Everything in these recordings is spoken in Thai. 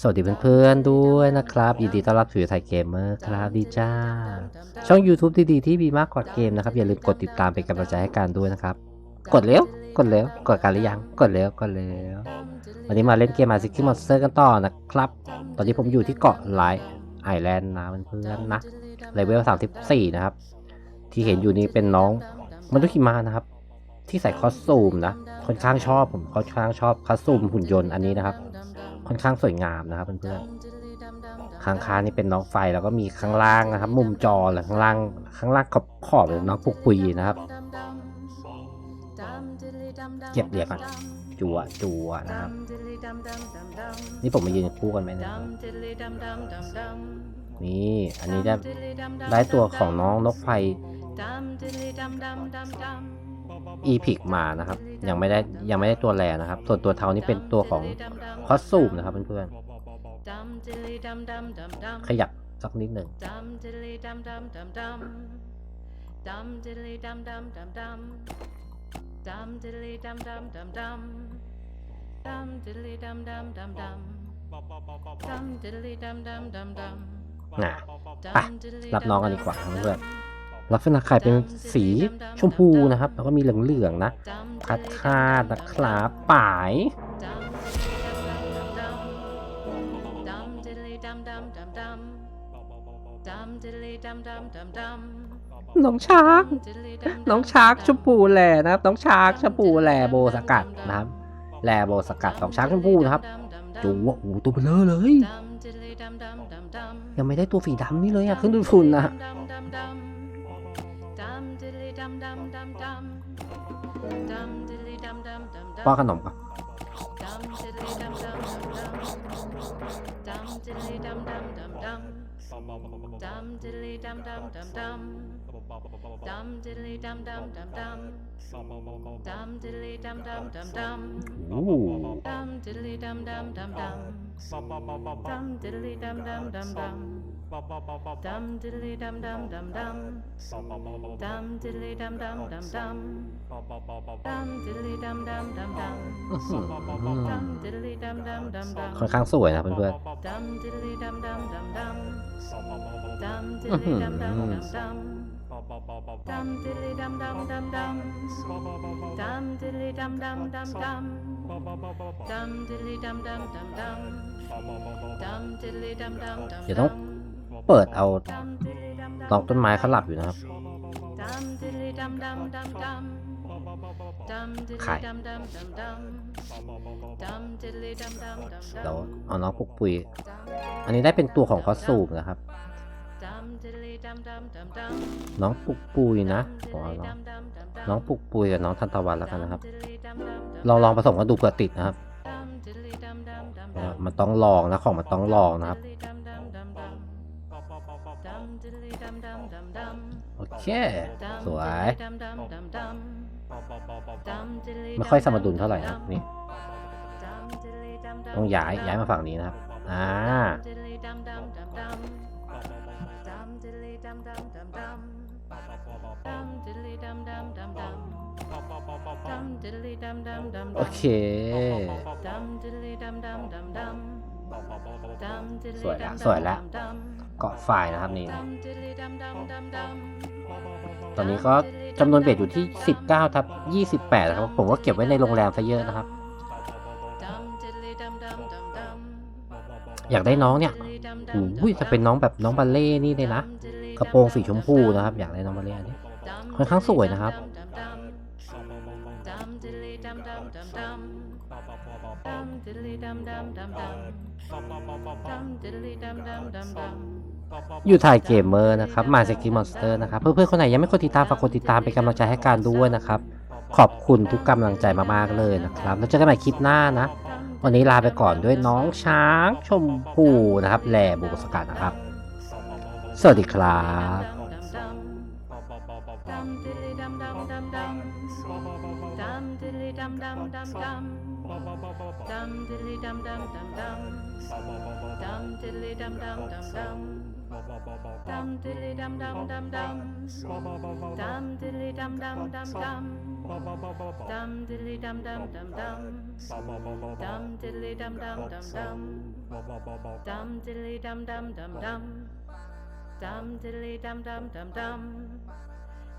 สวัสดีเพื่อนๆด้วยนะครับ ยินดีต้อนรับสู่ไทยเกมเมอร์ครับดีจ้า ช่อง YouTube ดีๆที่มีมากกว่าเกมนะครับ อย่าลืมกดติดตามเป็นกำลังใจให้การด้วยนะครับ กดเร็วกดเร็วกดกันหรือยัง กดเร็วกดเร็ววันนี้มาเล่นเกมมาซิคิมอนสเตอร์กันต่อนะครับ ตอนนี้ผมอยู่ที่เกาะไลท์ไอแลนด์นะเพื่อนๆนะเลเวล34 นะครับ ที่เห็นอยู่นี้เป็นน้องมันดุคิมานะครับ ที่ใส่คอสตูมนะ ค่อนข้างชอบผมค่อนข้างชอบคอสตูมหุ่นยนต์อันนี้นะครับ ค่อนข้างสวยงามนะครับเพื่อนๆข้างๆนี่เป็นน้องไฟแล้วก็มีข้างล่างนะครับ มุมจอหรือข้างล่างข้างล่างขอบขอบเป็นน้องปุกปุยนะครับเก็บเหรียญก่อนจัวจัวนะครับ นี่ผมมายืนคู่กันไหมเนี่ยนี่อันนี้ได้ได้ตัวของน้องนกไฟ อีพิกมานะครับ ยังไม่ได้ยังไม่ได้ตัวแรนะครับ ส่วนตัวเทานี่เป็นตัวของคอสซูมนะครับเพื่อนๆขยับสักนิดหนึ่งน่ะไปรับน้องกันดีกว่าเพื่อน ลักษณะไข่เป็นสีชมพูนะครับ แล้วก็มีเหลืองๆนะคัดคาดนะครับป่ายน้องช้างน้องชาร์กชมพูแหล่นะครับ น้องชาร์กชมพูแหล่โบสกัดนะครับแหล่โบสกัดของช้าร์กชมพูนะครับจูวโอ้ตัวเบลอเลย ยังไม่ได้ตัวสีดำนี่เลยอะขึ้นดูฝุ่นนะ ป้อนขนมก่อนโอ้ โหอื้อหือค่อนข้างสวยนะเพื่อน ๆอื้อหือเดี๋ยวต้องเปิดเอาลองต้นไม้เขาหลับอยู่นะครับไข่เดี๋ยวเอาน้องปุกปุย อันนี้ได้เป็นตัวของคอสตูมนะครับ น้องปุกปุยนะผมเอาน้องน้องปุกปุยกับน้องทันตะวันแล้วกันนะครับ ลองลองผสมกันดูเผื่อติดนะครับ มันต้องลองนะของมันต้องลองนะครับ โอเค สวย ไม่ค่อยสมดุลเท่าไหร่นะนี่ ต้องย้ายย้ายมาฝั่งนี้นะครับ อ่า โอเค สวยละสวยละเกาะฝ่ายนะครับนี่ตอนนี้ก็จำนวนเบ็ดอยู่ที่ 19ทับ28 นะครับ ผมก็เก็บไว้ในโรงแรมซะเยอะนะครับ อยากได้น้องเนี่ยอุ้ยจะเป็นน้องแบบน้องบัลเล่นี่เลยนะ กระโปรงสีชมพูนะครับ อยากได้น้องบัลเล่อันนี้ค่อนข้างสวยนะครับ อยู่ถ่ายเกมเมอร์นะครับ มาสกิมอนสเตอร์นะครับ เพื่อนๆคนไหนยังไม่กดติดตามฝากกดติดตามเป็นกำลังใจให้การด้วยนะครับ ขอบคุณทุกกำลังใจมากๆเลยนะครับ แล้วเจอกันใหม่คลิปหน้านะ วันนี้ลาไปก่อนด้วยน้องช้างชมพูนะครับแหล่บุกสกัดนะครับ สวัสดีครับ dum diddly dum dum dum dum dum diddly dum dum dum dum Dum diddly dum dum dum dum. Dum diddly dum dum dum dum. Dum diddly dum dum dum dum. Dum diddly dum dum dum dum. Dum diddly dum dum dum dum. Dum diddly dum dum dum dum.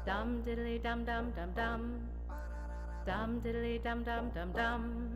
Dum diddly dum dum dum dum. Dum diddly dum dum dum dum.